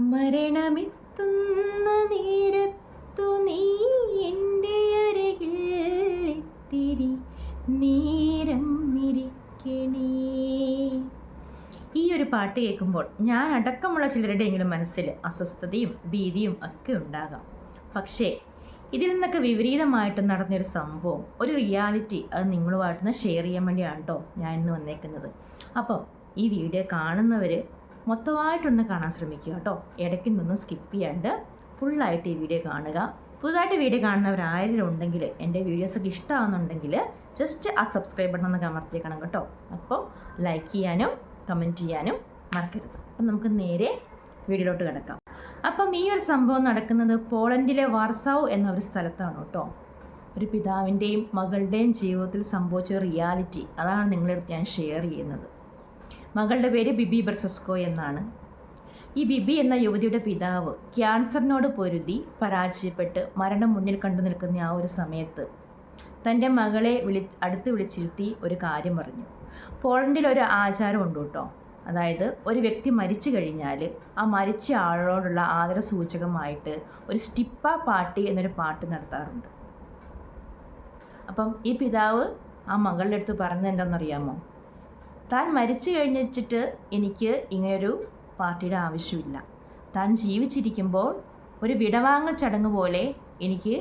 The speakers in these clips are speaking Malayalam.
മരണമെത്തുന്ന നേരത്തു നീ എന്റെ അരകിൽ ഇത്തിരി നേരം ഇരിക്കണേ. ഈ ഒരു പാട്ട് കേൾക്കുമ്പോൾ ഞാൻ അടക്കമുള്ള ചിലരുടെയെങ്കിലും മനസ്സിൽ അസ്വസ്ഥതയും ഭീതിയും ഒക്കെ ഉണ്ടാകാം. പക്ഷേ ഇതിൽ നിന്നൊക്കെ വിപരീതമായിട്ട് നടന്നൊരു സംഭവം ഒരു റിയാലിറ്റി അത് നിങ്ങളുമായിട്ടൊന്ന് ഷെയർ ചെയ്യാൻ വേണ്ടിയാണ് കേട്ടോ ഞാൻ ഇന്ന് വന്നേക്കുന്നത്. അപ്പോൾ ഈ വീഡിയോ കാണുന്നവർ മൊത്തമായിട്ടൊന്ന് കാണാൻ ശ്രമിക്കുക കേട്ടോ. ഇടയ്ക്ക് നിന്നും സ്കിപ്പ് ചെയ്യാണ്ട് ഫുള്ളായിട്ട് ഈ വീഡിയോ കാണുക. പുതുതായിട്ട് വീഡിയോ കാണുന്നവർ ഉണ്ടെങ്കിൽ എന്റെ വീഡിയോസൊക്കെ ഇഷ്ടമാകുന്നുണ്ടെങ്കിൽ ജസ്റ്റ് ആ സബ്സ്ക്രൈബ് ബട്ടൺ ഒന്ന് കമർത്തിയേക്കണം കേട്ടോ. അപ്പോൾ ലൈക്ക് ചെയ്യാനും കമന്റ് ചെയ്യാനും മറക്കരുത്. അപ്പം നമുക്ക് നേരെ വീഡിയോയിലോട്ട് കിടക്കാം. അപ്പം ഈ ഒരു സംഭവം നടക്കുന്നത് പോളണ്ടിലെ വാർസാവ് എന്ന ഒരു സ്ഥലത്താണ് കേട്ടോ. ഒരു പിതാവിന്റെയും മകളുടെയും ജീവിതത്തിൽ സംഭവിച്ച റിയാലിറ്റി അതാണ് നിങ്ങളുടെ അടുത്ത് ഞാൻ ഷെയർ ചെയ്യുന്നത്. മകളുടെ പേര് ബിബി ബർസസ്കോ എന്നാണ്. ഈ ബിബി എന്ന യുവതിയുടെ പിതാവ് ക്യാൻസറിനോട് പൊരുതി പരാജയപ്പെട്ട് മരണം മുന്നിൽ കണ്ടു നിൽക്കുന്ന ആ ഒരു സമയത്ത് തന്റെ മകളെ വിളി അടുത്ത് വിളിച്ചിരുത്തി ഒരു കാര്യം പറഞ്ഞു. പോളണ്ടിൽ ഒരു ആചാരം ഉണ്ട് കേട്ടോ. അതായത് ഒരു വ്യക്തി മരിച്ചു കഴിഞ്ഞാൽ ആ മരിച്ച ആളോടുള്ള ആദര സൂചകമായിട്ട് ഒരു സ്റ്റിപ്പ പാട്ടി എന്നൊരു പാട്ട് നടത്താറുണ്ട്. അപ്പം ഈ പിതാവ് ആ മകളുടെ അടുത്ത് പറഞ്ഞത് എന്താണെന്നറിയാമോ? താൻ മരിച്ചു കഴിഞ്ഞിട്ട് എനിക്ക് ഇങ്ങനൊരു പാർട്ടിയുടെ ആവശ്യമില്ല. താൻ ജീവിച്ചിരിക്കുമ്പോൾ ഒരു വിടവാങ്ങൽ ചടങ്ങ് പോലെ എനിക്ക്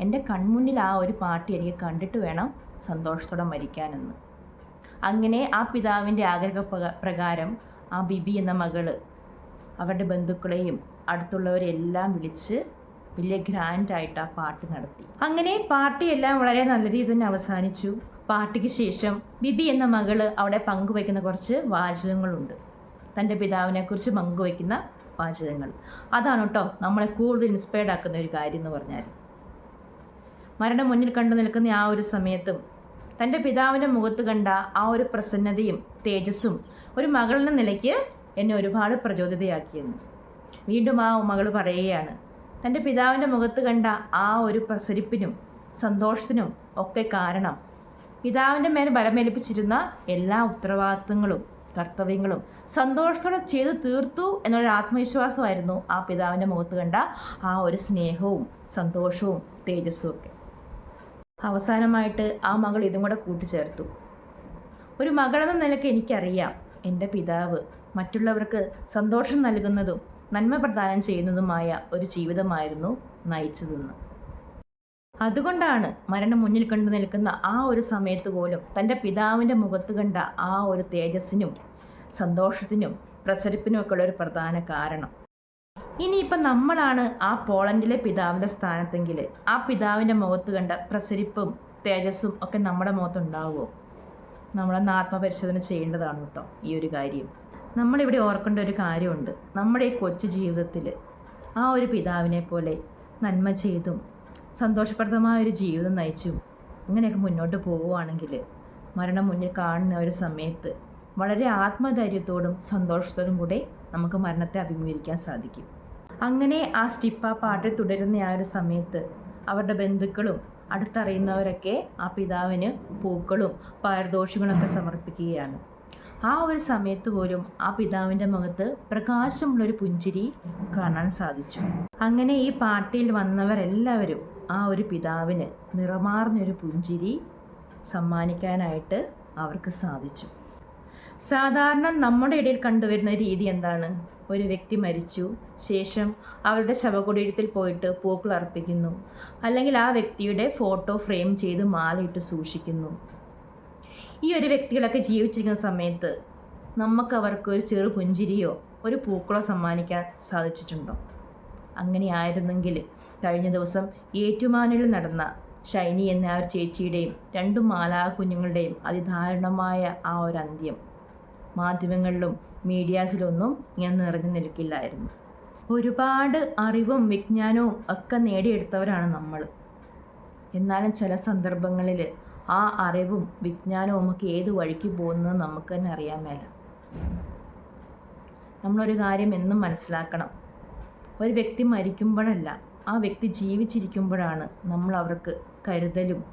എന്റെ കൺമുന്നിൽ ആ ഒരു പാർട്ടി എനിക്ക് കണ്ടിട്ട് വേണം സന്തോഷത്തോടെ മരിക്കാനെന്ന്. അങ്ങനെ ആ പിതാവിന്റെ ആഗ്രഹ പ്രകാരം ആ ബിബി എന്ന മകൾ അവരുടെ ബന്ധുക്കളെയും അടുത്തുള്ളവരെല്ലാം വിളിച്ച് വലിയ ഗ്രാൻഡായിട്ട് ആ പാർട്ടി നടത്തി. അങ്ങനെ പാർട്ടി എല്ലാം വളരെ നല്ല രീതിയിൽ തന്നെ അവസാനിച്ചു. പാർട്ടിക്ക് ശേഷം ബിബി എന്ന മകൾ അവിടെ പങ്കുവയ്ക്കുന്ന കുറച്ച് വാചകങ്ങളുണ്ട്. തന്റെ പിതാവിനെക്കുറിച്ച് പങ്കുവയ്ക്കുന്ന വാചകങ്ങൾ. അതാണ് കേട്ടോ നമ്മളെ കൂടുതൽ ഇൻസ്പയർഡ് ആക്കുന്ന ഒരു കാര്യം എന്ന് പറഞ്ഞാൽ മരണം മുന്നിൽ കണ്ടു നിൽക്കുന്ന ആ ഒരു സമയത്തും തന്റെ പിതാവിന്റെ മുഖത്ത് കണ്ട ആ ഒരു പ്രസന്നതയും തേജസ്സും ഒരു മകളുടെ നിലയ്ക്ക് എന്നെ ഒരുപാട് പ്രചോദിതയാക്കിയെന്ന്. വീണ്ടും ആ മകൾ പറയുകയാണ് തന്റെ പിതാവിന്റെ മുഖത്ത് കണ്ട ആ ഒരു പ്രസരിപ്പിനും സന്തോഷത്തിനും ഒക്കെ കാരണം പിതാവിന്റെ മേൽ ബലമേൽപ്പിച്ചിരുന്ന എല്ലാ ഉത്തരവാദിത്തങ്ങളും കർത്തവ്യങ്ങളും സന്തോഷത്തോടെ ചെയ്തു തീർത്തു എന്നൊരു ആത്മവിശ്വാസമായിരുന്നു ആ പിതാവിന്റെ മുഖത്ത് കണ്ട ആ ഒരു സ്നേഹവും സന്തോഷവും തേജസ്സും ഒക്കെ. അവസാനമായിട്ട് ആ മകൾ ഇതും കൂടെ കൂട്ടിച്ചേർത്തു. ഒരു മകളെന്ന നിലയ്ക്ക് എനിക്കറിയാം എന്റെ പിതാവ് മറ്റുള്ളവർക്ക് സന്തോഷം നൽകുന്നതും നന്മ പ്രദാനം ചെയ്യുന്നതുമായ ഒരു ജീവിതമായിരുന്നു നയിച്ചതെന്ന്. അതുകൊണ്ടാണ് മരണം മുന്നിൽ കണ്ടു നിൽക്കുന്ന ആ ഒരു സമയത്ത് പോലും തന്റെ പിതാവിന്റെ മുഖത്ത് കണ്ട ആ ഒരു തേജസ്സിനും സന്തോഷത്തിനും പ്രസരിപ്പിനും ഒക്കെ ഉള്ള ഒരു പ്രധാന കാരണം. ഇനിയിപ്പം നമ്മളാണ് ആ പോളണ്ടിലെ പിതാവിന്റെ സ്ഥാനത്തെങ്കിൽ ആ പിതാവിന്റെ മുഖത്ത് കണ്ട പ്രസരിപ്പും തേജസ്സും ഒക്കെ നമ്മുടെ മുഖത്തുണ്ടാവുമോ? നമ്മളൊന്ന് ആത്മപരിശോധന ചെയ്യേണ്ടതാണ് കേട്ടോ ഈ ഒരു കാര്യം. നമ്മളിവിടെ ഓർക്കേണ്ട ഒരു കാര്യമുണ്ട്. നമ്മുടെ ഈ കൊച്ചു ജീവിതത്തിൽ ആ ഒരു പിതാവിനെ പോലെ നന്മ ചെയ്തും സന്തോഷപ്രദമായ ഒരു ജീവിതം നയിച്ചു. ഇങ്ങനെയൊക്കെ മുന്നോട്ട് പോവുകയാണെങ്കിൽ മരണം മുന്നിൽ കാണുന്ന ഒരു സമയത്ത് വളരെ ആത്മധൈര്യത്തോടും സന്തോഷത്തോടും കൂടെ നമുക്ക് മരണത്തെ അഭിമുഖീകരിക്കാൻ സാധിക്കും. അങ്ങനെ ആ സ്റ്റിപ്പ പാട്ട് തുടരുന്ന ആ ഒരു സമയത്ത് അവരുടെ ബന്ധുക്കളും അടുത്തറിയുന്നവരൊക്കെ ആ പിതാവിന് പൂക്കളും പാരദോഷങ്ങളൊക്കെ സമർപ്പിക്കുകയാണ്. ആ ഒരു സമയത്ത് പോലും ആ പിതാവിന്റെ മുഖത്ത് പ്രകാശമുള്ളൊരു പുഞ്ചിരി കാണാൻ സാധിച്ചു. അങ്ങനെ ഈ പാർട്ടിയിൽ വന്നവരെല്ലാവരും ആ ഒരു പിതാവിന് നിറമാർന്നൊരു പുഞ്ചിരി സമ്മാനിക്കാനായിട്ട് അവർക്ക് സാധിച്ചു. സാധാരണ നമ്മുടെ ഇടയിൽ കണ്ടുവരുന്ന രീതി എന്താണ്? ഒരു വ്യക്തി മരിച്ചു ശേഷം അവരുടെ ശവകുടീരത്തിൽ പോയിട്ട് പൂക്കൾ അർപ്പിക്കുന്നു അല്ലെങ്കിൽ ആ വ്യക്തിയുടെ ഫോട്ടോ ഫ്രെയിം ചെയ്ത് മാലയിട്ട് സൂക്ഷിക്കുന്നു. ഈ ഒരു വ്യക്തികളൊക്കെ ജീവിച്ചിരിക്കുന്ന സമയത്ത് നമുക്ക് അവർക്ക് ഒരു ചെറു പുഞ്ചിരിയോ ഒരു പൂക്കളോ സമ്മാനിക്കാൻ സാധിച്ചിട്ടുണ്ടോ? അങ്ങനെയായിരുന്നെങ്കിൽ കഴിഞ്ഞ ദിവസം ഏറ്റുമാനിൽ നടന്ന ഷൈനി എന്ന ആ ഒരു ചേച്ചിയുടെയും രണ്ടു മാലാ കുഞ്ഞുങ്ങളുടെയും അതിദാരുണമായ ആ ഒരു അന്ത്യം. മാധ്യമങ്ങളിലും മീഡിയാസിലൊന്നും ഇങ്ങനെ നിറഞ്ഞു നിൽക്കില്ലായിരുന്നു. ഒരുപാട് അറിവും വിജ്ഞാനവും ഒക്കെ നേടിയെടുത്തവരാണ് നമ്മൾ. എന്നാലും ചില സന്ദർഭങ്ങളിൽ ആ അറിവും വിജ്ഞാനവും ഒക്കെ ഏത് വഴിക്ക് പോകുന്നത് നമുക്ക് തന്നെ അറിയാൻ മേല. നമ്മളൊരു കാര്യം എന്നും മനസ്സിലാക്കണം. ഒരു വ്യക്തി മരിക്കുമ്പോഴല്ല ആ വ്യക്തി ജീവിച്ചിരിക്കുമ്പോഴാണ് നമ്മൾ അവർക്ക് കരുതലും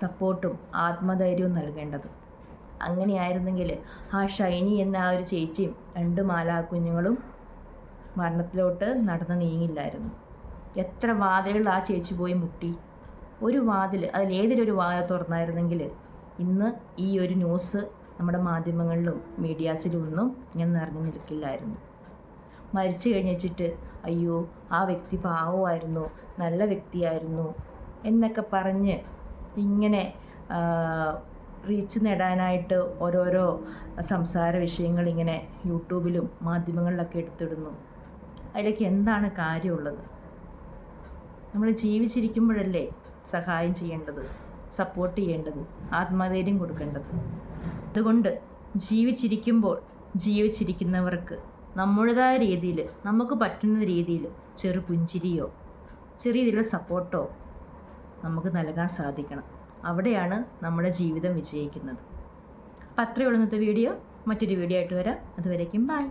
സപ്പോർട്ടും ആത്മധൈര്യവും നൽകേണ്ടത്. അങ്ങനെയായിരുന്നെങ്കിൽ ആ ഷൈനി എന്ന ആ ഒരു ചേച്ചിയും രണ്ട് മാലാ കുഞ്ഞുങ്ങളും മരണത്തിലോട്ട് നടന്ന് നീങ്ങില്ലായിരുന്നു. എത്ര വാതിലുകൾ ആ ചേച്ചി പോയി മുട്ടി. ഒരു വാതിൽ അതിൽ ഏതിലൊരു വാതിൽ തുറന്നായിരുന്നെങ്കിൽ ഇന്ന് ഈ ഒരു ന്യൂസ് നമ്മുടെ മാധ്യമങ്ങളിലും മീഡിയാസിലും ഒന്നും ഇങ്ങനെ നിറഞ്ഞു നിൽക്കില്ലായിരുന്നു. മരിച്ചു കഴിഞ്ഞിട്ട് അയ്യോ ആ വ്യക്തി പാവമായിരുന്നു നല്ല വ്യക്തിയായിരുന്നു എന്നൊക്കെ പറഞ്ഞ് ഇങ്ങനെ റീച്ച് നേടാനായിട്ട് ഓരോരോ സംസാര വിഷയങ്ങൾ ഇങ്ങനെ യൂട്യൂബിലും മാധ്യമങ്ങളിലൊക്കെ എടുത്തിടുന്നു. അതിലേക്ക് എന്താണ് കാര്യമുള്ളത്? നമ്മൾ ജീവിച്ചിരിക്കുമ്പോഴല്ലേ സഹായം ചെയ്യേണ്ടത് സപ്പോർട്ട് ചെയ്യേണ്ടത് ആത്മധൈര്യം കൊടുക്കേണ്ടത്? അതുകൊണ്ട് ജീവിച്ചിരിക്കുമ്പോൾ ജീവിച്ചിരിക്കുന്നവർക്ക് നമ്മുടേതായ രീതിയിൽ നമുക്ക് പറ്റുന്ന രീതിയിൽ ചെറു പുഞ്ചിരിയോ ചെറിയ രീതിയിലുള്ള സപ്പോർട്ടോ നമുക്ക് നൽകാൻ സാധിക്കണം. അവിടെയാണ് നമ്മുടെ ജീവിതം വിജയിക്കുന്നത്. അപ്പം അത്രയേ ഉള്ളൂ ഇന്നത്തെ വീഡിയോ. മറ്റൊരു വീഡിയോ ആയിട്ട് വരാം. അതുവരേക്കും ബൈ